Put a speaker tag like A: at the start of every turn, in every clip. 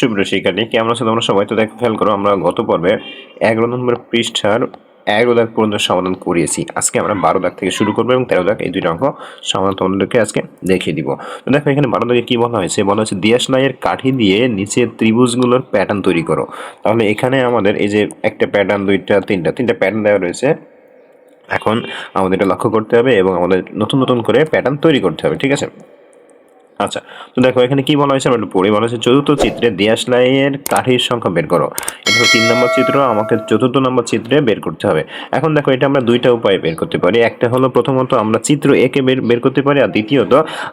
A: সুপ্রিয় শিক্ষার্থী, কেমন আছো তোমরা সবাই? তো দেখো, খেয়াল করো, আমরা গত পর্বে এগারো নম্বর পৃষ্ঠার এগারো দাগ পর্যন্ত সমাধান করিয়েছি। আজকে আমরা বারো দাগ থেকে শুরু করব এবং তেরো দাগ, এই দুইটা অঙ্ক সমাধান তোমাদেরকে আজকে দেখিয়ে দিব। তো দেখো, এখানে বারো দাগে কি বলা হয়েছে? বলা হচ্ছে দিয়াশলাইয়ের কাঠি দিয়ে নিচে ত্রিভুজগুলোর প্যাটার্ন তৈরি করো। তাহলে এখানে আমাদের এই যে একটা প্যাটার্ন দুইটা, তিনটা তিনটা প্যাটার্ন দেওয়া রয়েছে। এখন আমাদের এটা লক্ষ্য করতে হবে এবং আমাদের নতুন নতুন করে প্যাটার্ন তৈরি করতে হবে, ঠিক আছে? আচ্ছা তো দেখো এখানে কি বলা হয়েছে? আমরা পড়ি। বলা হয়েছে, চতুর্থ চিত্রে দিয়াশলাইয়ের কাঠির সংখ্যা বের করো। এটা তিন নম্বর চিত্র, আমাকে চতুর্থ নম্বর চিত্রে বের করতে হবে। এখন দেখো, এটা আমরা দুইটা উপায়ে বের করতে পারি। একটা হলো প্রথমত, আমরা চিত্র একে বের বের করতে পারি, আর দ্বিতীয়ত,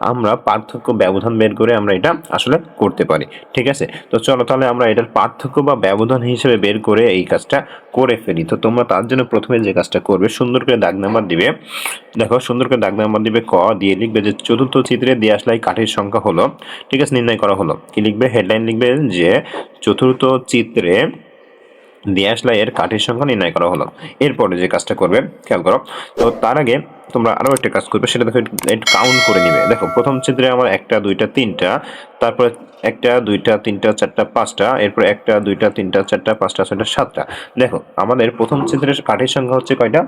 A: আমরা পার্থক্য ব্যবধান বের করে আমরা এটা আসলে করতে পারি। ঠিক আছে? তো চলো তাহলে আমরা এটার পার্থক্য বা ব্যবধান হিসেবে বের করে এই কাজটা করে ফেলি। তো তোমরা তার জন্য প্রথমে যে কাজটা করবে, সুন্দর করে দাগ নাম্বার দিবে। দেখো, সুন্দর করে দাগ নাম্বার দিবে, ক দিয়ে লিখবে যে, চতুর্থ চিত্রে দিয়াশলাই কাঠের সংখ্যা হলো, ঠিক আছে, নির্ণয় করা হলো। কি লিখবে? হেডলাইন লিখবে যে, চতুর্থ চিত্রে দিয়াশলাইয়ের কাঠের সংখ্যা নির্ণয় করা হলো। এরপরে যে কাজটা করবে, খেয়াল করো, তো তার আগে তোমরা আরও একটা কাজ করবে, সেটা দেখো, একটু কাউন্ট করে নিবে। দেখো, প্রথম চিত্রে আমার একটা, দুইটা, তিনটা, তারপরে একটা, দুইটা, তিনটা, চারটা, পাঁচটা, এরপর একটা, দুইটা, তিনটা, চারটা, পাঁচটা, ছয়টা, সাতটা। দেখো, আমাদের প্রথম চিত্রের কাঠের সংখ্যা হচ্ছে কয়টা?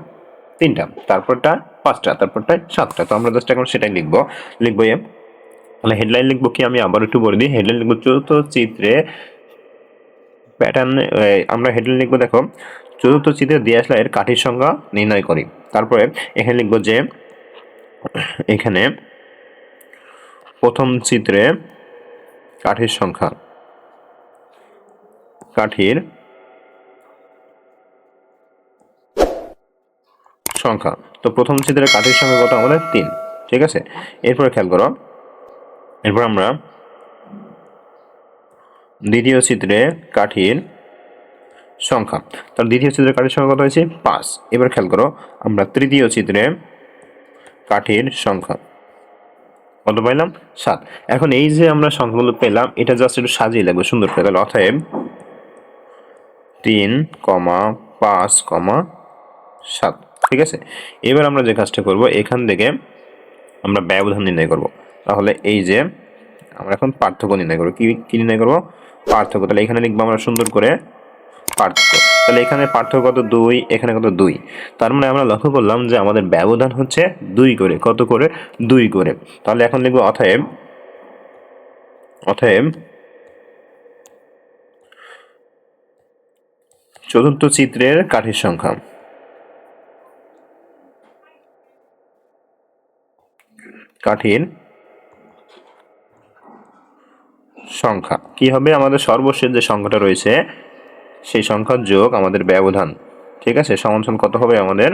A: তিনটা। তারপরটা পাঁচটা, তারপরটা সাতটা। তো আমরা জাস্ট এখন সেটাই লিখব। লিখব এ তাহলে হেডলাইন লিখব কি আমি? আবার একটু বলে দিই। হেডলাইন লিখব চতুর্থ চিত্রে প্যাটার্ন আমরা হেডলাইন লিখব দেখো। চতুর্থ চিত্রে দিয়ে আসলে কাঠির সংখ্যা নির্ণয় করি। তারপরে এখানে লিখব যে, এখানে প্রথম চিত্রে কাঠির সংখ্যা। কাঠির সংখ্যা। তো প্রথম চিত্রে কাঠির সংখ্যা কত? আমাদের তিন। ঠিক আছে? এরপরে খেয়াল করো। এরপর আমরা দ্বিতীয় চিত্রে কাঠির সংখ্যা। তার দ্বিতীয় চিত্রে কাঠির সংখ্যা কত হয়েছে? পাঁচ। এবার খেয়াল করো, আমরা তৃতীয় চিত্রে কাঠির সংখ্যা কত পাইলাম? সাত। এখন এই যে আমরা সংখ্যাগুলো পেলাম, এটা জাস্ট একটু সাজিয়ে লাগবে, সুন্দর করে। তাহলে অতএব তিন কমা পাঁচ কমা সাত। ঠিক আছে? এবার আমরা যে কাজটা করব, এখান থেকে আমরা ব্যবধান নির্ণয় করব। তাহলে এই যে আমরা এখন পার্থক্য নির্ণয় করব। কি কি নির্ণয় করব? পার্থক্য। তাহলে এখানে লিখব আমরা সুন্দর করে পার্থক্য। তাহলে এখানে পার্থক্য কত? দুই, এখানে কত? দুই। তার মানে আমরা লক্ষ্য করলাম যে আমাদের ব্যবধান হচ্ছে দুই করে। কত করে? দুই করে। তাহলে এখন লিখব অতএব অতএব চতুর্থ চিত্রের কাঠির সংখ্যা। কাঠির সংখ্যা। কি হবে? আমাদের সর্বশেষ যে সংখ্যাটা রয়েছে, সেই সংখ্যার যোগ আমাদের ব্যবধান। ঠিক আছে? সমান সমান কত হবে? আমাদের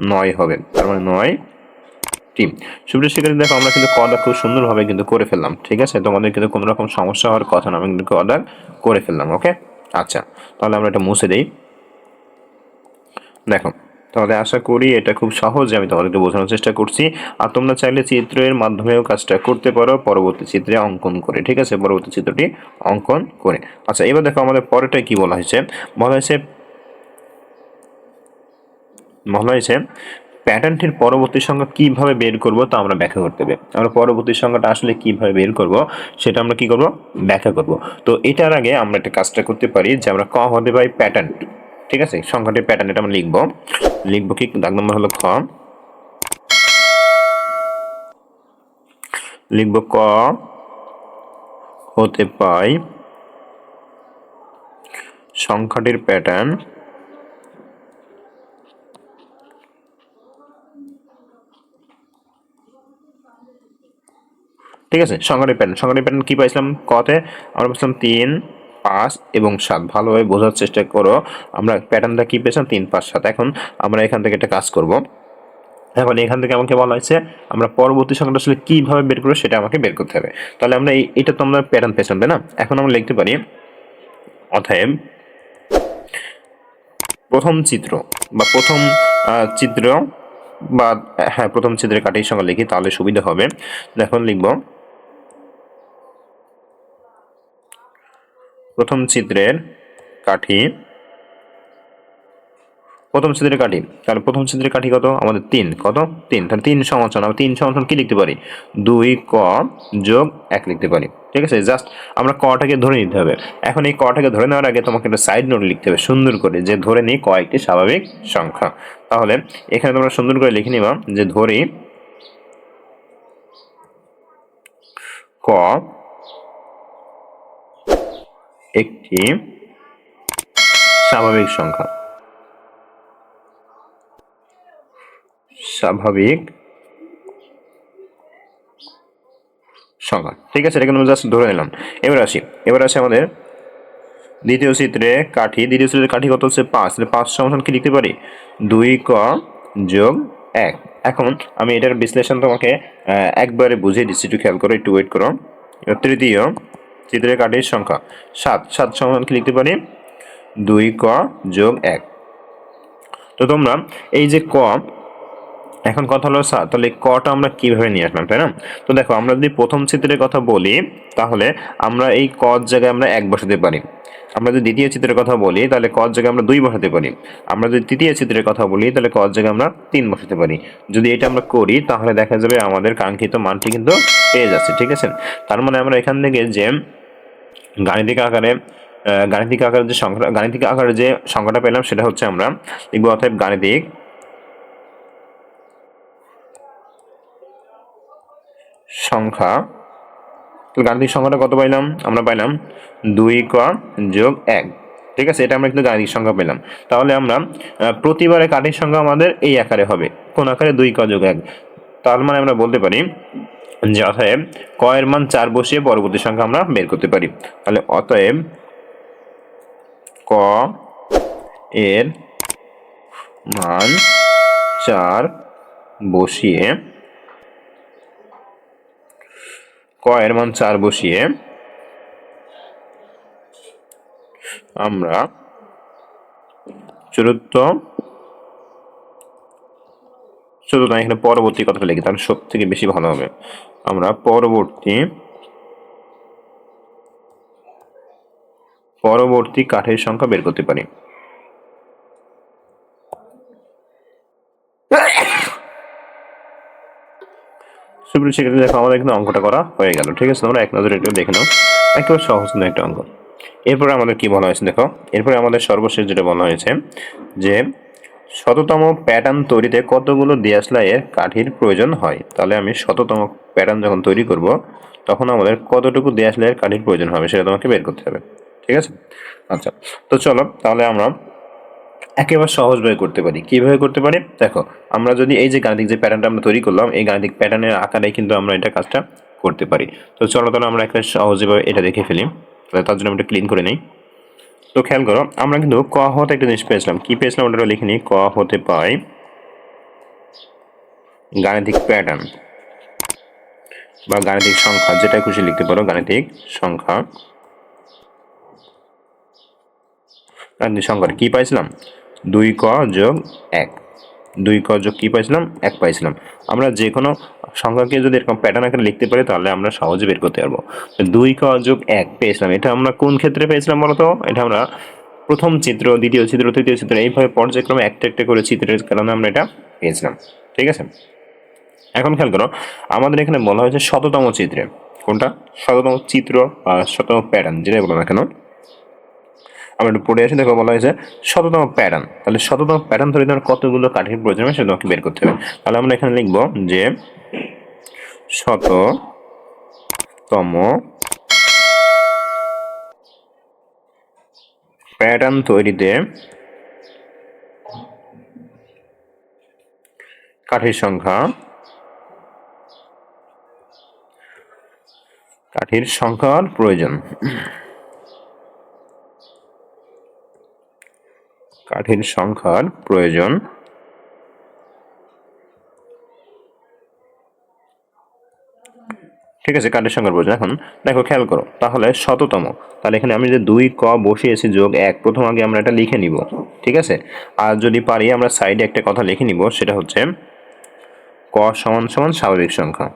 A: নয় হবে। তার মানে নয় টিম। সুপ্রিয় শিক্ষার্থী, দেখো, আমরা কিন্তু কদা খুব সুন্দরভাবে কিন্তু করে ফেললাম। ঠিক আছে? তোমাদের কিন্তু কোনো রকম সমস্যা হওয়ার কথা না। আমি কিন্তু কদা করে ফেললাম ওকে আচ্ছা তাহলে আমরা এটা মুছে দিই। দেখো তাহলে আশা করি এটা খুব সহজে, আমি তোমাদেরকে বোঝানোর চেষ্টা করছি। আর তোমরা চাইলে চিত্রের মাধ্যমেও কাজটা করতে পারো, পরবর্তী চিত্রে অঙ্কন করে, ঠিক আছে? পরবর্তী চিত্রটি অঙ্কন করে। আচ্ছা এবার দেখো আমাদের পরেরটা কি বলা হয়েছে? বলা হয়েছে বলা হয়েছে, প্যাটার্নটির পরবর্তী সংখ্যা কীভাবে বের করব তা আমরা ব্যাখ্যা করতে হবে। আমরা পরবর্তী সংখ্যাটা আসলে কীভাবে বের করব সেটা আমরা কি করব? ব্যাখ্যা করব। তো এটার আগে আমরা একটা কাজটা করতে পারি যে আমরা ক হতে পারি প্যাটার্ন ঠিক আছে? সংখ্যাটির প্যাটার্ন এটা আমরা লিখব। লিখব কি? দাগ নম্বর হলো খ। লিখব ক হতে পাই সংখ্যাটির প্যাটার্ন ঠিক আছে? সংখ্যাটির প্যাটার্ন সংখ্যাটির প্যাটার্ন কি পাইছিলাম? কতে আমরা পাইছিলাম তিন। পাঁচ এবং সাত। ভালোভাবে বোঝার চেষ্টা করো। আমরা প্যাটার্নটা কি পেয়েছিলাম? তিন, পাঁচ, সাত। এখন আমরা এখান থেকে একটা কাজ করব। এখন এখান থেকে আমাকে বলা হয়েছে, আমরা পরবর্তী সংখ্যাটা আসলে কীভাবে বের করব সেটা আমাকে বের করতে হবে। তাহলে আমরা এই, এটা তো আমরা প্যাটার্ন পেয়েছিলাম, তাই না? এখন আমরা লিখতে পারি অতএব প্রথম চিত্র বা প্রথম চিত্র বা হ্যাঁ প্রথম চিত্রের কাঠির সঙ্গে লিখি, তাহলে সুবিধা হবে। এখন লিখব। প্রথম চিত্রের কাঠি। প্রথম চিত্রে কাঠি। তাহলে প্রথম চিত্রে কাঠি কত? আমাদের তিন। কত? তিন। তাহলে তিন সমাধান আমরা তিন সমাধান কি লিখতে পারি? দুই ক যোগ এক লিখতে পারি। ঠিক আছে? জাস্ট আমরা কটাকে ধরে নিতে হবে। এখন এই কটাকে ধরে নেওয়ার আগে তোমাকে একটা সাইড নোট লিখতে হবে সুন্দর করে, যে ধরে নিই ক একটি স্বাভাবিক সংখ্যা। তাহলে এখানে তোমরা সুন্দর করে লিখে নিবা, যে ধরি ক একটি স্বাভাবিক সংখ্যা। স্বাভাবিক সংখ্যা। ঠিক আছে আমরা জাস্ট ধরে নিলাম। এবার আসি। এবার আসি আমাদের দ্বিতীয় চিত্রে কাঠি। দ্বিতীয় চিত্রে কাঠি কত হচ্ছে? পাঁচ। তাহলে পাঁচ সমাধান কি লিখতে পারি? দুই ক যোগ এক। এখন আমি এটার বিশ্লেষণ তোমাকে একবারে বুঝিয়ে দিচ্ছি। একটু খেয়াল করো, একটু ওয়েট করো। তৃতীয় চিত্রে কাঠির সংখ্যা সাত। সাত সমান কি লিখতে পারি? দুই ক যোগ এক। তো তোমরা এই যে ক, এখন কথা হলো সাত। তাহলে কটা আমরা কীভাবে নিয়ে আসলাম, তাই না? তো দেখো, আমরা যদি প্রথম চিত্রের কথা বলি, তাহলে আমরা এই কর জায়গায় আমরা এক বসাতে পারি। আমরা যদি দ্বিতীয় চিত্রের কথা বলি, তাহলে কর জায়গায় আমরা দুই বসাতে পারি। আমরা যদি তৃতীয় চিত্রের কথা বলি, তাহলে কর জায়গায় আমরা তিন বসাতে পারি। যদি এটা আমরা করি, তাহলে দেখা যাবে আমাদের কাঙ্ক্ষিত মানটি কিন্তু পেয়ে যাচ্ছে, ঠিক আছে? তার মানে আমরা এখান থেকে যে গাণিতিক আকারে গাণিতিক আকারে যে সংখ্যা, গাণিতিক আকারে যে সংখ্যাটা পেলাম, সেটা হচ্ছে আমরা লিখব অর্থাৎ গাণিতিক সংখ্যা গাণিতিক সংখ্যাটা কত পাইলাম? আমরা পাইলাম দুই ক যোগ এক। ঠিক আছে? এটা আমরা কিন্তু গাণিতিক সংখ্যা পেলাম। তাহলে আমরা প্রতিবারে কাঠির সংখ্যা আমাদের এই আকারে হবে। কোন আকারে? দুই ক যোগ এক। তার মানে আমরা বলতে পারি যে অতএব ক এর মান চার বসিয়ে পরবর্তী সংখ্যা আমরা বের করতে পারি। তাহলে অতএব ক এর মান চার বসিয়ে ক এর মান চার বসিয়ে আমরা চতুর্থ চতুর্থ এখানে পরবর্তী কথাটা লিখি, তাহলে সব থেকে বেশি ভালো হবে। আমরা পরবর্তী পরবর্তী কাঠের সংখ্যা বের করতে পারি। সুপ্রিয় শিক্ষার্থী, দেখো আমাদের কিন্তু অঙ্কটা করা হয়ে গেল, ঠিক আছে? তোমরা এক নজরে একটু দেখে নাও। একেবারে সহজ না একটা অঙ্ক। এরপরে আমাদের কি বলা হয়েছে দেখো? এরপরে আমাদের সর্বশেষ যেটা বলা হয়েছে যে, শততম প্যাটার্ন তৈরিতে কতগুলো দিয়াশলাইয়ের কাঠির প্রয়োজন হয়? তাহলে আমি শততম প্যাটার্ন যখন তৈরি করব, তখন আমাদের কতটুকু দিয়াশলাইয়ের কাঠির প্রয়োজন হবে সেটা তোমাকে বের করতে হবে, ঠিক আছে? আচ্ছা তো চলো, তাহলে আমরা একেবারে সহজভাবে করতে পারি। কীভাবে করতে পারি? দেখো, আমরা যদি এই যে গাণিতিক যে প্যাটার্নটা আমরা তৈরি করলাম, এই গাণিতিক প্যাটার্নের আকারে কিন্তু আমরা এটা কাজটা করতে পারি। তো চলো তাহলে আমরা একটা সহজভাবে এটা দেখে ফেলি। তাহলে তার জন্য আমরা ক্লিন করে নিই। তো খেয়াল করো, আমরা কিন্তু ক হতে একটা জিনিস পেয়েছিলাম। কি পেয়েছিলাম ওটা লিখে নিই। ক হতে পাই গাণিতিক প্যাটার্ন বা গাণিতিক সংখ্যা যেটা খুশি লিখতে পারো, গাণিতিক সংখ্যা। সংখ্যার কি পাইছিলাম? দুই ক যোগ এক। দুই ক যোগ কি পাইছিলাম? এক পাইছিলাম। আমরা যে কোনো সংখ্যাকে যদি এরকম প্যাটার্ন আকারে লিখতে পারি, তাহলে আমরা সহজে বের করতে পারব। দুই ক যোগ এক পেয়েছিলাম। এটা আমরা কোন ক্ষেত্রে পেয়েছিলাম বলতো এটা আমরা প্রথম চিত্র, দ্বিতীয় চিত্র, তৃতীয় চিত্র, এইভাবে পর্যায়ক্রমে একটা একটা করে চিত্রের কারণে আমরা এটা পেয়েছিলাম। ঠিক আছে? এখন খেয়াল করো, আমাদের এখানে বলা হয়েছে শততম চিত্রে। কোনটা? শততম চিত্র বা শততম প্যাটার্ন যেটাই বলো না কেন? আমরা পড়ে আসি, দেখো বলা হয়েছে শততম প্যাটার্ন তাহলে শততম প্যাটার্ন ধরে তোমার কতগুলো কাঠির প্রয়োজন হবে সেটা তোমাকে বের করতে হবে। তাহলে আমরা এখানে লিখব যে শততম প্যাটার্ন তৈরিতে কাঠির সংখ্যা, কাঠির সংখ্যার প্রয়োজন। কাঠির সংখ্যার প্রয়োজন। ঠিক আছে, কাঠের সংখ্যার প্রয়োজন। এখন দেখো, খেয়াল করো, তাহলে শততম। তাহলে এখানে আমি যে দুই ক বসিয়েছি যোগ এক, প্রথম আগে আমরা এটা লিখে নিব, ঠিক আছে? আর যদি পারি, আমরা সাইডে একটা কথা লিখে নিব, সেটা হচ্ছে ক সমান সমান স্বাভাবিক সংখ্যা।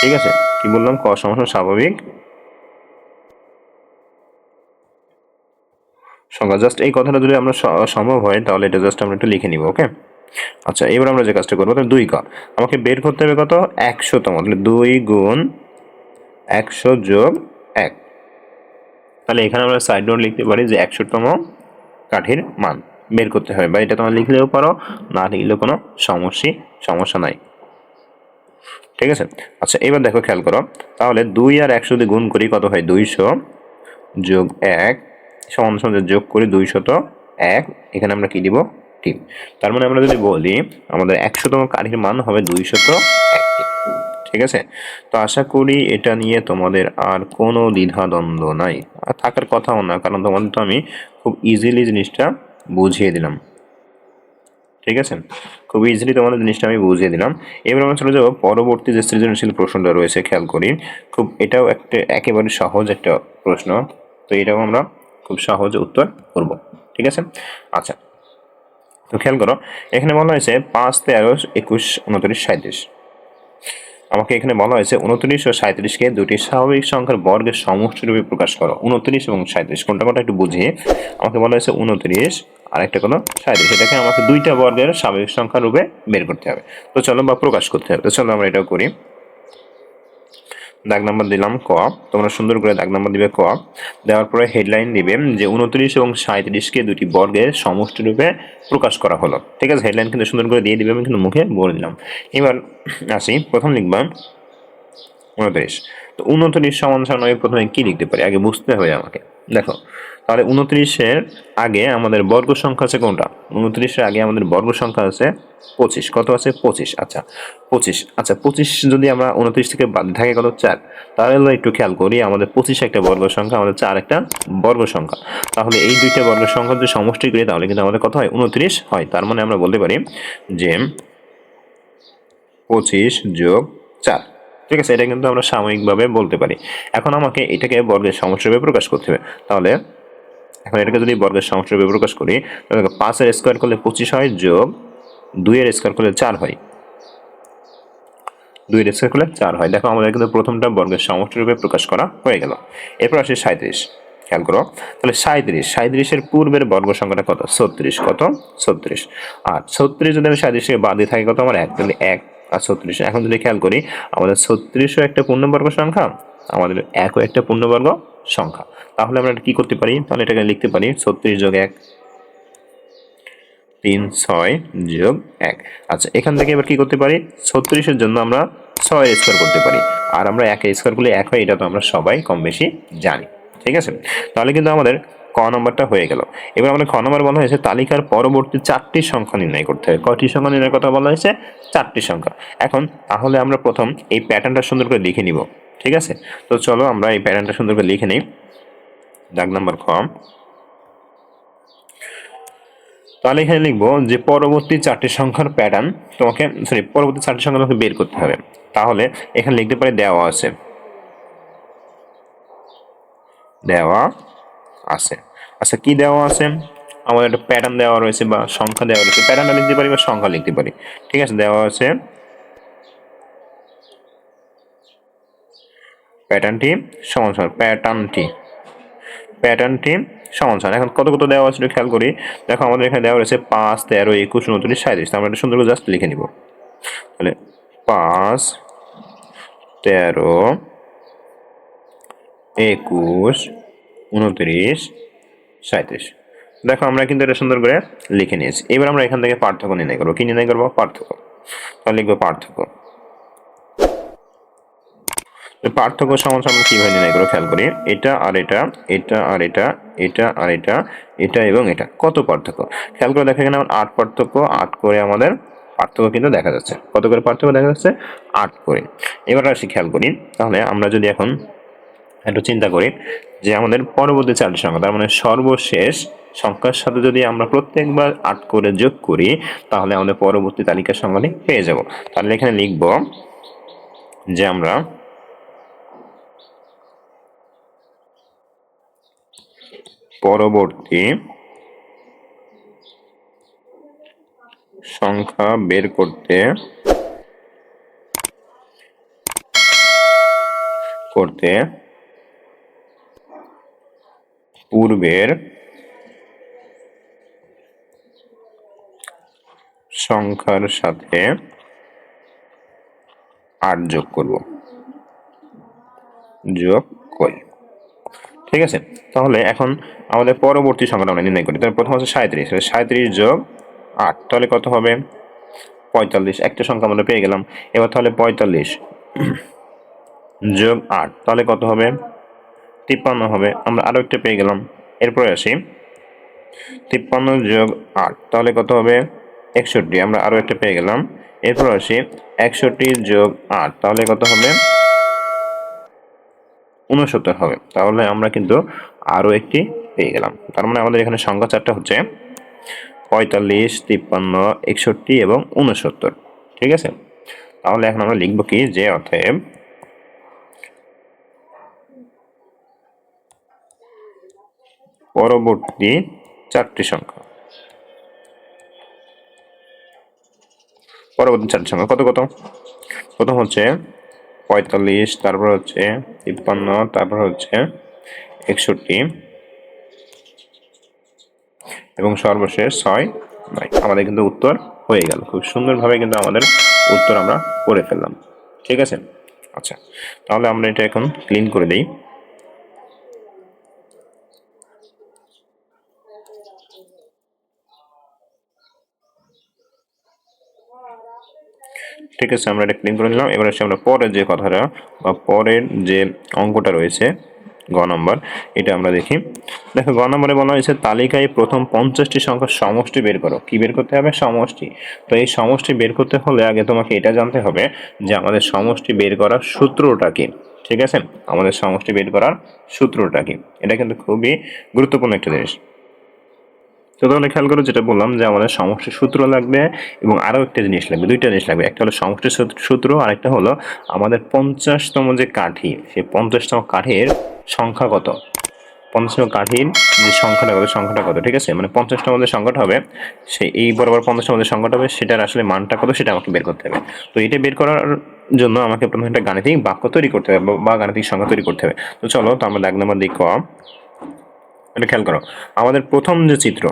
A: ঠিক আছে? কি বললাম? ক সমান স্বাভাবিক? সংখ্যা জাস্ট এই কথাটা যদি আমরা সম্ভব হয়, তাহলে এটা জাস্ট আমরা একটু লিখে নিব ওকে আচ্ছা এবার আমরা যে কাজটা করব, তাহলে দুই ক। আমাকে বের করতে হবে কত? একশোতম। তাহলে দুই গুণ একশো যোগ এক। তাহলে এখানে আমরা সাইড নোট লিখতে পারি যে একশোতম কাঠির মান। বের করতে হবে। বা এটা তোমরা লিখলেও পারো, না লিখলেও কোনো সমস্যা সমস্যা নাই। ঠিক আছে? আচ্ছা এবার দেখো খেয়াল করো। তাহলে দুই আর একশো যদি গুণ করি, কত হয়? দুইশো যোগ এক সমান সমান যোগ করি, দুইশত এক। এখানে আমরা কি দিব? টিম তার মানে আমরা যদি বলি, আমাদের একশোতম কাঠির মান হবে দুইশত একটি ঠিক আছে? তো আশা করি এটা নিয়ে তোমাদের আর কোনো দ্বিধাদ্বন্দ্ব নাই। আর থাকার কথাও না, কারণ তোমাদের তো আমি খুব ইজিলি জিনিসটা বুঝিয়ে দিলাম। ঠিক আছে? খুব ইজিলি তোমাদের জিনিসটা আমি বুঝিয়ে দিলাম। এবার আমরা চলে যাব পরবর্তী যে সৃজনশীল প্রশ্নটা রয়েছে, খেয়াল করি। খুব এটাও একটা একেবারে সহজ একটা প্রশ্ন, তো এটাও আমরা খুব সহজে উত্তর করব, ঠিক আছে? আচ্ছা তো খেয়াল করো, এখানে বলা হয়েছে পাঁচ তেরো একুশ উনত্রিশ সাঁত্রিশ আমাকে এখানে বলা হয়েছে উনত্রিশ ও সাঁত্রিশকে দুটি স্বাভাবিক সংখ্যার বর্গের সমষ্টি রূপে প্রকাশ করো। উনত্রিশ এবং সাঁত্রিশ কোনটা কোনটা একটু বুঝিয়ে। আমাকে বলা হয়েছে উনত্রিশ আর একটা কোনো সাঁত্রিশ এটাকে আমাকে দুইটা বর্গের স্বাভাবিক সংখ্যা রূপে বের করতে হবে। তো চলো বা প্রকাশ করতে হবে। তো চলো আমরা এটাও করি। দাগ নাম্বার দিলাম ক। তোমরা সুন্দর করে দাগ নাম্বার দিবে ক। দেওয়ার পরে হেডলাইন দিবে যে উনত্রিশ এবং সাঁত্রিশকে দুটি বর্গের সমষ্টিরূপে প্রকাশ করা হলো। ঠিক আছে হেডলাইন কিন্তু সুন্দর করে দিয়ে দিবে, আমি কিন্তু মুখে বলে দিলাম। এবার আসি, প্রথম লিখবা উনত্রিশ। তো উনত্রিশ সমান সমান আমি প্রথমে কী লিখতে পারি? আগে বুঝতে হবে আমাকে। দেখো তাহলে উনত্রিশের আগে আমাদের বর্গ সংখ্যা আছে কোনটা? উনত্রিশের আগে আমাদের বর্গ সংখ্যা আছে পঁচিশ। কত আছে? পঁচিশ। আচ্ছা পঁচিশ। আচ্ছা পঁচিশ যদি আমরা উনত্রিশ থেকে বাদ থাকে কত? চার। তাহলে একটু খেয়াল করি, আমাদের পঁচিশ একটা বর্গ সংখ্যা, আমাদের চার একটা বর্গ সংখ্যা। তাহলে এই দুইটা বর্গ সংখ্যা যদি সমষ্টি করি, তাহলে কিন্তু আমাদের কত হয়? উনত্রিশ হয়। তার মানে আমরা বলতে পারি যে পঁচিশ যোগ চার। ঠিক আছে? এটা কিন্তু আমরা সাময়িকভাবে বলতে পারি। এখন আমাকে এটাকে বর্গের রূপে প্রকাশ করতে হবে। তাহলে এখন এটাকে যদি বর্গের সমষ্টি রূপে প্রকাশ করি, তাহলে পাঁচের স্কোয়ার করলে পঁচিশ হয় যোগ দুইয়ের স্কোয়ার করলে চার হয়। দুইয়ের স্কোয়ার করলে চার হয়। দেখো আমাদের কিন্তু প্রথমটা বর্গের সমষ্টি রূপে প্রকাশ করা হয়ে গেল। এরপর আসে সাঁত্রিশ খেয়াল করো। তাহলে সাঁত্রিশ সাঁত্রিশের পূর্বের বর্গ সংখ্যাটা কত? ছত্রিশ। কত? ছত্রিশ। আর ছত্রিশ যদি আমি সাঁত্রিশকে বাদ দিয়ে থাকি, কত আমার এক? তাহলে এক আর ছত্রিশ। এখন যদি খেয়াল করি, আমাদের ছত্রিশও একটা পূর্ণবর্গ সংখ্যা, আমাদের একও একটা পূর্ণবর্গ সংখ্যা। তাহলে আমরা কি করতে পারি? তাহলে এটাকে লিখতে পারি ছত্রিশ যোগ এক। তিন, ছয় যোগ এক। আচ্ছা এখান থেকে এবার কি করতে পারি? ছত্রিশের জন্য আমরা ছয় স্কোয়ার করতে পারি। আর আমরা এক স্কোয়ার করলে এক হয়, এটা তো আমরা সবাই কম বেশি জানি। ঠিক আছে? তাহলে কিন্তু আমাদের ক নম্বরটা হয়ে গেল। এবার আমাদের খ নম্বর বলা হয়েছে, তালিকার পরবর্তী চারটি সংখ্যা নির্ণয় করতে হবে। কয়টি সংখ্যা নির্ণয়ের কথা বলা হয়েছে? চারটি সংখ্যা। এখন তাহলে আমরা প্রথম এই প্যাটার্নটা সুন্দর করে লিখে নিব। ঠিক আছে? তো চলো আমরা এই প্যাটার্নটা সুন্দর করে লিখে নিই। দাগ নাম্বার খ। তাহলে এখানে লিখব যে পরবর্তী চারটি সংখ্যার প্যাটার্ন তোমাকে সরি পরবর্তী চারটি সংখ্যা তোমাকে বের করতে হবে। তাহলে এখানে লিখতে পারি দেওয়া আছে। দেওয়া আছে। আচ্ছা কি দেওয়া আছে? আমাদের একটা প্যাটার্ন দেওয়া রয়েছে বা সংখ্যা দেওয়া রয়েছে। প্যাটার্নটা লিখতে পারি বা সংখ্যা লিখতে পারি। ঠিক আছে, দেওয়া আছে। প্যাটার্নটি সমান সমান প্যাটার্নটি প্যাটার্নটি সমান সমান। এখন কত কত দেওয়া আছে খেয়াল করি। দেখো, আমাদের এখানে দেওয়া রয়েছে পাঁচ, তেরো, একুশ, উনত্রিশ সাঁত্রিশ আমরা এটা সুন্দর করে জাস্ট লিখে নিব। তাহলে পাঁচ, তেরো, একুশ, উনত্রিশ সাঁত্রিশ দেখো, আমরা কিন্তু এটা সুন্দর করে লিখে নিয়েছি। এবার আমরা এখান থেকে পার্থক্য নির্ণয় করব। কি নির্ণয় করব? পার্থক্য। তাহলে লিখব পার্থক্য। পার্থক্য সমান সমান কীভাবে নির্ণয় করো খেয়াল করি। এটা আর এটা এটা আর এটা এটা আর এটা এটা এবং এটা। কত পার্থক্য? খেয়াল করে দেখা গেলে আমার আট পার্থক্য, আট করে আমাদের পার্থক্য কিন্তু দেখা যাচ্ছে। কত করে পার্থক্য দেখা যাচ্ছে? আট করে। এবার আসি খেয়াল করি। তাহলে আমরা যদি এখন একটু চিন্তা করি যে আমাদের পরবর্তী চারটি সংখ্যা, তার মানে সর্বশেষ সংখ্যার সাথে যদি আমরা প্রত্যেকবার আট করে যোগ করি, তাহলে আমাদের পরবর্তী তালিকার সংখ্যাটি পেয়ে যাব। তাহলে এখানে লিখব যে আমরা পরবর্তী সংখ্যা বের করতে করতে পূর্বের সংখ্যার সাথে আট যোগ করব। যোগ করি। ঠিক আছে? তাহলে এখন আমাদের পরবর্তী সংখ্যাটা আমরা নির্ণয় করি। তাহলে প্রথম হচ্ছে সাঁত্রিশ সাঁত্রিশ যোগ আট, তাহলে কত হবে? পঁয়তাল্লিশ। একটা সংখ্যা আমরা পেয়ে গেলাম। এবার তাহলে পঁয়তাল্লিশ যোগ আট, তাহলে কত হবে? তিপ্পান্ন হবে। আমরা আরও একটা পেয়ে গেলাম। এরপরে আসি। তিপ্পান্ন যোগ আট, তাহলে কত হবে? একষট্টি। আমরা আরও একটা পেয়ে গেলাম। এরপর আসি। একষট্টি যোগ আট, তাহলে কত হবে? উনসত্তর হবে। তাহলে আমরা কিন্তু আরও একটি পেয়ে গেলাম। তার মানে আমাদের এখানে সংখ্যা চারটা হচ্ছে পঁয়তাল্লিশ, তিপ্পান্ন, একষট্টি এবং উনসত্তর ঠিক আছে? তাহলে এখন আমরা লিখব কি? যে অতএব পরবর্তী চারটি সংখ্যা। পরবর্তী চারটি সংখ্যা কত কত? প্রথম হচ্ছে পঁয়তাল্লিশ, তারপর হচ্ছে তিপ্পান্ন, তারপর হচ্ছে একষট্টি এবং সর্বশেষ ছয় নয়। আমাদের কিন্তু উত্তর হয়ে গেল। খুব সুন্দরভাবে কিন্তু আমাদের উত্তর আমরা করে ফেললাম। ঠিক আছে? আচ্ছা তাহলে আমরা এটা এখন ক্লিন করে দিই। ঠিক আছে, আমরা এটা ক্লিন করে নিলাম। এবার আসে আমরা পরের যে কথাটা, বা পরের যে অঙ্কটা রয়েছে, গ নম্বর, এটা আমরা দেখি। দেখো, গ নম্বরে বলা হয়েছে, তালিকায় প্রথম পঞ্চাশটি সংখ্যার সমষ্টি বের করো। কি বের করতে হবে? সমষ্টি। তো এই সমষ্টি বের করতে হলে আগে তোমাকে এটা জানতে হবে যে আমাদের সমষ্টি বের করার সূত্রটা কি, ঠিক আছে? আমাদের সমষ্টি বের করার সূত্রটা কি। এটা কিন্তু খুবই গুরুত্বপূর্ণ একটা জিনিস। তো তাহলে খেয়াল করো যেটা বললাম যে আমাদের সমষ্টি সূত্র লাগবে এবং আরও একটা জিনিস লাগবে, দুইটা জিনিস লাগবে। একটা হলো সমষ্টি সূত্র, আরেকটা হলো আমাদের পঞ্চাশতম যে কাঠি, সেই পঞ্চাশতম কাঠির সংখ্যা কত? পঞ্চাশতম কাঠির যে সংখ্যাটা কত সংখ্যাটা কত, ঠিক আছে? মানে পঞ্চাশটার মধ্যে সংখ্যাটা হবে সেই এই বরাবর পঞ্চাশটার মধ্যে সংখ্যাটা হবে, সেটার আসলে মানটা কত, সেটা আমাকে বের করতে হবে। তো এটা বের করার জন্য আমাকে প্রথমে একটা গাণিতিক বাক্য তৈরি করতে হবে, বা গাণিতিক সংখ্যা তৈরি করতে হবে। তো চলো, তো আমরা এক নম্বর দিক এটা খেয়াল করো, আমাদের প্রথম যে চিত্র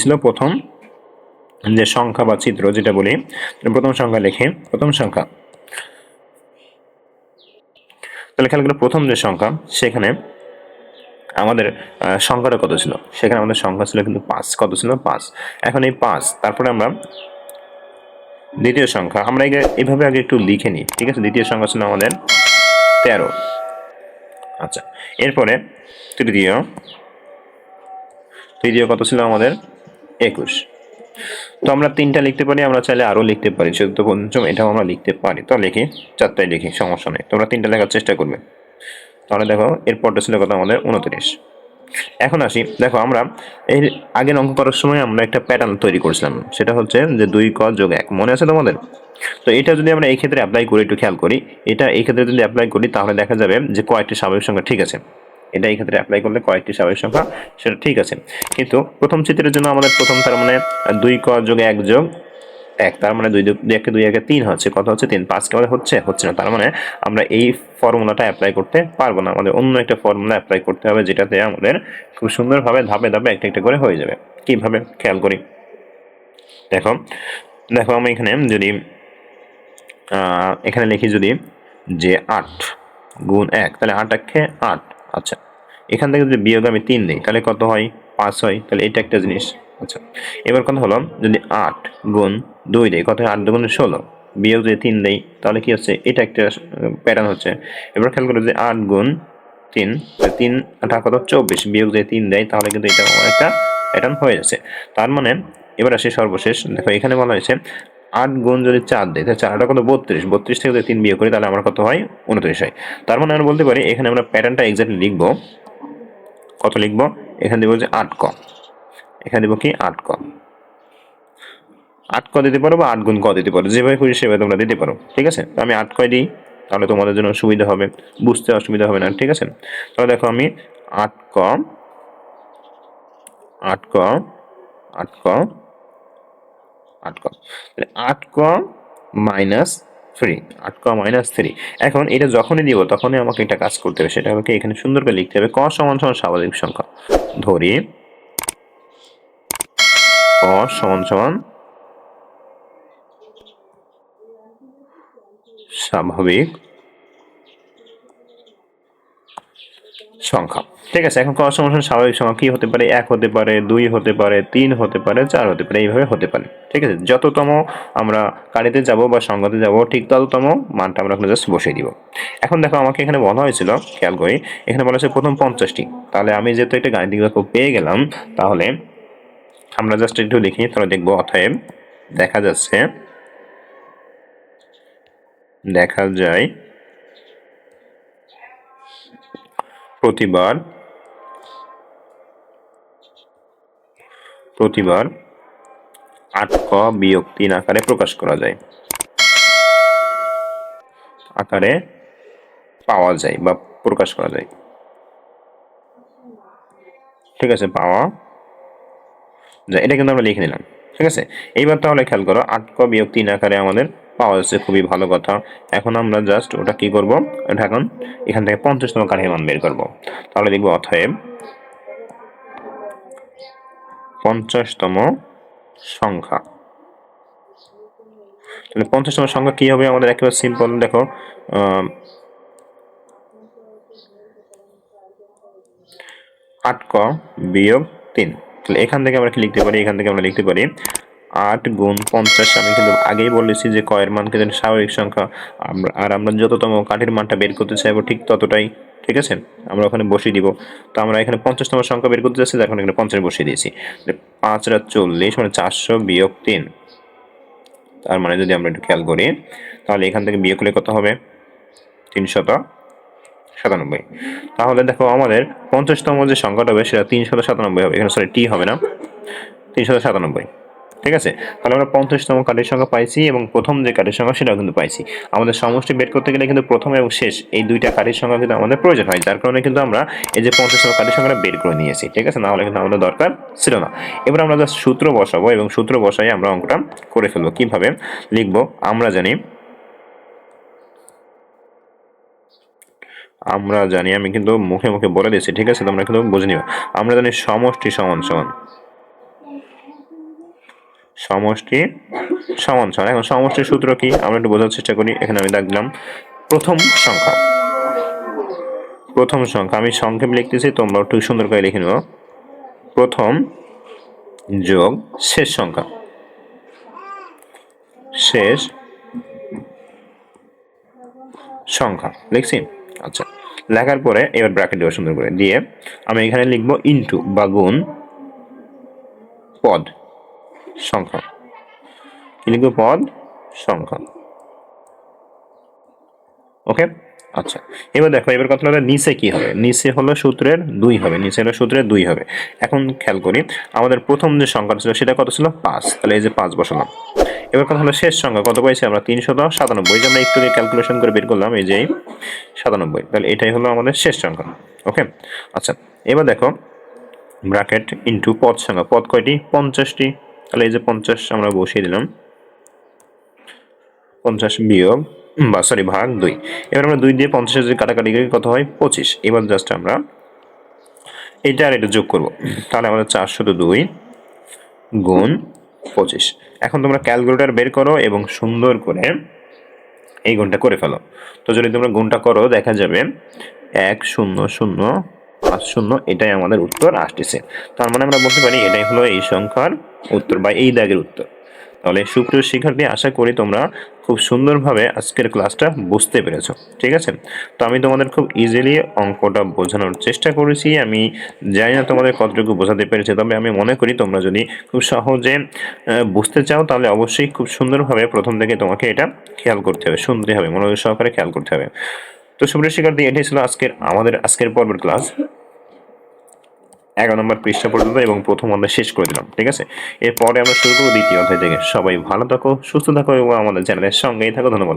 A: ছিল প্রথম যে সংখ্যা বা চিত্র যেটা বলি প্রথম সংখ্যা লিখে, প্রথম সংখ্যা। তাহলে খেয়াল করে প্রথম যে সংখ্যা, সেখানে আমাদের সংখ্যাটা কত ছিল? সেখানে আমাদের সংখ্যা ছিল কিন্তু পাঁচ। কত ছিল? পাঁচ। এখন এই পাঁচ, তারপরে আমরা দ্বিতীয় সংখ্যা, আমরা এইভাবে আগে একটু লিখে নিই, ঠিক আছে? দ্বিতীয় সংখ্যা ছিল আমাদের তেরো। আচ্ছা এরপরে তৃতীয় তৃতীয় কত ছিল আমাদের? একুশ। তো আমরা তিনটা লিখতে পারি, আমরা চাইলে আরও লিখতে পারি। চতুর্থ পঞ্চম, এটাও আমরা লিখতে পারি। তো লিখি চারটায় লিখি, সমস্যা নেই। তোমরা তিনটা লেখার চেষ্টা করবে। তাহলে দেখো এরপরটা ছিল কথা আমাদের উনত্রিশ। এখন আসি, দেখো আমরা এর আগের অঙ্ক করার সময় আমরা একটা প্যাটার্ন তৈরি করেছিলাম। সেটা হচ্ছে যে দুই ক যোগ এক। মনে আছে তোমাদের? তো এটা যদি আমরা এই ক্ষেত্রে অ্যাপ্লাই করি, একটু খেয়াল করি। এটা এই ক্ষেত্রে যদি অ্যাপ্লাই করি, তাহলে দেখা যাবে যে কয়েকটি স্বাভাবিক সংখ্যা ঠিক আছে। এটা এই ক্ষেত্রে অ্যাপ্লাই করলে কয়েকটি স্বাভাবিক সংখ্যা, সেটা ঠিক আছে। কিন্তু প্রথম চিত্রের জন্য আমাদের প্রথম তার মানে দুই ক যোগ এক যোগ এক, তার মানে দুই দুই একে দুই একে তিন হচ্ছে। কত হচ্ছে? তিন। পাঁচকে আমাদের হচ্ছে? হচ্ছে না। তার মানে আমরা এই ফর্মুলাটা অ্যাপ্লাই করতে পারব না। আমাদের অন্য একটা ফর্মুলা অ্যাপ্লাই করতে হবে, যেটাতে আমাদের খুব সুন্দরভাবে ধাপে ধাপে একটা একটা করে হয়ে যাবে। কীভাবে? খেয়াল করি। দেখো দেখো আমি এখানে যদি এখানে লিখি যদি যে আট গুণ এক, তাহলে আট একে আট। আচ্ছা। এখান থেকে যদি বিয়োগ আমি তিন দিই, তাহলে কত হয়? পাঁচ হয়। তাহলে এটা একটা জিনিস। আচ্ছা এবার কথা হলো, যদি আট গুণ দুই দেয় কত হয়? আট দুগুণ ষোলো। বিয়োগ যদি তিন দেয় তাহলে কি হচ্ছে? এটা একটা প্যাটার্ন হচ্ছে। এবার খেয়াল করে যদি আট গুণ তিন তিন, আটা কত? চব্বিশ। বিয়োগ যদি তিন দেয়, তাহলে কিন্তু এটা একটা প্যাটার্ন হয়ে যাচ্ছে। তার মানে এবার আসে সর্বশেষ। দেখো, এখানে বলা হয়েছে, আট গুণ যদি চার দেয় তাহলে চারটা কত? বত্রিশ। বত্রিশ থেকে যদি তিন বিয়োগ করি, তাহলে আমার কত হয়? উনত্রিশ হয়। তার মানে আমরা বলতে পারি, এখানে আমরা প্যাটার্নটা এক্স্যাক্টলি লিখব। কত লিখব? এখানে দেবো যে আট ক। এখানে দেবো কি? আট ক। আট ক দিতে পারো বা আট গুণ ক দিতে পারো? যেভাবে খুশি সেভাবে তোমরা দিতে পারো। ঠিক আছে? আমি আট কয় দিই, তাহলে তোমাদের জন্য সুবিধা হবে। বুঝতে অসুবিধা হবে না। ঠিক আছে? তাহলে দেখো আমি আট ক আট ক আট ক আট ক। তাহলে আট ক মাইনাস থ্রি আট ক মাইনাস থ্রি এখন এটা যখনই দিব, তখনই আমাকে একটা কাজ করতে হবে। সেটা আমাকে এখানে সুন্দর করে লিখতে হবে। ক সমান সমান স্বাভাবিক সংখ্যা। ধরি। ক সমান সমান স্বাভাবিক সংখ্যা। ঠিক আছে, এখন ক সমান সমান স্বাভাবিক সংখ্যা কি হতে পারে? এক হতে পারে, দুই হতে পারে, তিন হতে পারে, চার হতে পারে, এইভাবে হতে পারে। ঠিক আছে, যততম আমরা কারিতে যাব বা সংখ্যাতে যাব, ঠিক তততম মানটা আমরা এখানে জাস্ট বসিয়ে দিব। এখন দেখো আমাকে এখানে বলা হয়েছিল, খেয়াল করি, এখানে বলা হয়েছে প্রথম পঞ্চাশটি। তাহলে আমি যেহেতু একটা গাণিতিক বাক্য পেয়ে গেলাম, তাহলে আমরা জাস্ট একটু দেখি, তাহলে দেখব অতএব দেখা যাচ্ছে, দেখা যায় প্রতিবার প্রতিবার আট ক বিয়োগ তিন আকারে প্রকাশ করা যায়। আকারে পাওয়া যায় বা প্রকাশ করা যায়। ঠিক আছে, পাওয়া যায়। এটা কিন্তু আমরা লিখে নিলাম। ঠিক আছে? এইবার তাহলে খেয়াল করো, আট ক বিয়োগ তিন আকারে আমাদের পাওয়া যাচ্ছে, খুবই ভালো কথা। এখন আমরা জাস্ট ওটা কি করব? এখন এখান থেকে পঞ্চাশতম কাঠের মান বের করব। তাহলে দেখব অথয়েব পঞ্চাশতম সংখ্যা। তাহলে পঞ্চাশতম সংখ্যা কি হবে? আমাদের একেবারে সিম্পল দেখো আট ক বিয়োগ তিন। তাহলে এখান থেকে আমরা কি লিখতে পারি? এখান থেকে আমরা লিখতে পারি আট গুণ পঞ্চাশ। আমি কিন্তু আগেই বলেছি যে কয়ের মান কিন্তু স্বাভাবিক সংখ্যা, আমরা আর আমরা যততম কাঠের মানটা বের করতে চাইব ঠিক ততটাই, ঠিক আছে? আমরা ওখানে বসিয়ে দিব। তো আমরা এখানে পঞ্চাশতম সংখ্যা বের করতে চাচ্ছি এখন এখানে পঞ্চাশ বসিয়ে দিয়েছি। পাঁচ রাত চল্লিশ মানে চারশো বিয়োগ তিন। তার মানে যদি আমরা একটু খেয়াল করি, তাহলে এখান থেকে বিয়োগ করলে কত হবে? তিনশত সাতানব্বই। তাহলে দেখো আমাদের পঞ্চাশতম যে সংখ্যাটা হবে, সেটা তিনশত সাতানব্বই হবে। এখানে সরি টি হবে না। তিনশত সাতানব্বই। ঠিক আছে? তাহলে আমরা পঞ্চাশতম কার্ডের সংখ্যা পাইছি এবং প্রথম যে কার্ডের সংখ্যা সেটাও কিন্তু পাইছি। আমাদের সমষ্টি বের করতে গেলে কিন্তু প্রথম এবং শেষ এই দুইটা কার্ডের সংখ্যা কিন্তু আমাদের প্রয়োজন হয়। যার কারণে কিন্তু আমরা এই যে পঞ্চাশতম কার্ডের সংখ্যাটা বের করে নিয়েছি। ঠিক আছে? না হলে কিন্তু আমাদের দরকার ছিল না। এবার আমরা জাস্ট সূত্র বসাবো এবং সূত্র বসাই আমরা অঙ্কটা করে ফেলব। কীভাবে? লিখব, আমরা জানি আমরা জানি, আমি কিন্তু মুখে মুখে বলে দিয়েছি। ঠিক আছে? তোমরা কিন্তু বুঝে নিও। আমরা জানি সমষ্টি সমান সমান। সমষ্টি সমান সমান এখন সমষ্টির সূত্র কি? আমরা একটু বোঝার চেষ্টা করি। এখানে আমি দেখলাম প্রথম সংখ্যা। প্রথম সংখ্যা। আমি সংক্ষেপ লিখতেছি তোমরা একটু সুন্দর করে লিখে নেব প্রথম যোগ শেষ সংখ্যা। শেষ সংখ্যা। লিখছি? আচ্ছা। লেখার পরে এবার ব্র্যাকেট দেবো সুন্দর করে। দিয়ে আমি এখানে লিখব ইনটু বা গুণ পদ। সংখ্যা। কি পদ, সংখ্যা। ওকে? আচ্ছা। এবার দেখো, এবার কথা হলো নিচে কি হবে? নিচে হলো সূত্রের দুই হবে। নিচে হলো সূত্রের দুই হবে। এখন খেয়াল করি, আমাদের প্রথম যে সংখ্যাটা ছিল, সেটা কত ছিল? পাঁচ। তাহলে এই যে পাঁচ বসালাম। এবার কথা হলো শেষ সংখ্যা, কত পাইছি আমরা? তিনশত সাতানব্বই। যে আমরা একটু ক্যালকুলেশন করে বের করলাম, এই যে সাতানব্বই। তাহলে এটাই হলো আমাদের শেষ সংখ্যা। ওকে? আচ্ছা এবার দেখো ব্র্যাকেট ইন্টু পদ সংখ্যা। পদ কয়টি? পঞ্চাশটি। তাহলে এই যে পঞ্চাশ আমরা বসিয়ে দিলাম। পঞ্চাশ বিয়োগ বা সরি ভাগ দুই। এবার আমরা দুই দিয়ে পঞ্চাশের যে কাটাকাটি কত হয়? পঁচিশ। এবার জাস্ট আমরা এটা আর এটা যোগ করব। তাহলে আমাদের চারশো তো দুই গুণ পঁচিশ। এখন তোমরা ক্যালকুলেটর বের করো এবং সুন্দর করে এই গুণটা করে ফেলো। তো যদি তোমরা গুণটা করো, দেখা যাবে এক শূন্য শূন্য পাঁচ শূন্য এটাই আমাদের উত্তর আসতেছে। তার মানে আমরা বলতে পারি এটাই হলো এই সংখ্যার উত্তর বা এই দাগের উত্তর। তাহলে সুপ্রিয় শিক্ষার্থী, আশা করি তোমরা খুব সুন্দরভাবে আজকের ক্লাসটা বুঝতে পেরেছ, ঠিক আছে? তো আমি তোমাদের খুব ইজিলি অঙ্কটা বোঝানোর চেষ্টা করেছি। আমি জানি না তোমাদের কতটুকু বোঝাতে পেরেছি, তবে আমি মনে করি তোমরা যদি খুব সহজে বুঝতে চাও, তাহলে অবশ্যই খুব সুন্দরভাবে প্রথম থেকে তোমাকে এটা খেয়াল করতে হবে শুনতে হবে মনোযোগ সহকারে খেয়াল করতে হবে। তো সুপ্রিয় শিক্ষার্থী, এটি ছিল আজকের, আমাদের আজকের পর্বের ক্লাস এগারো নম্বর পৃষ্ঠা পর্যন্ত এবং প্রথম আমরা শেষ করে দিলাম, ঠিক আছে? এরপরে আমরা শুরু করব দ্বিতীয় অধ্যায় থেকে। সবাই ভালো থাকো, সুস্থ থাকো এবং আমাদের চ্যানেলের সঙ্গেই থাকো। ধন্যবাদ।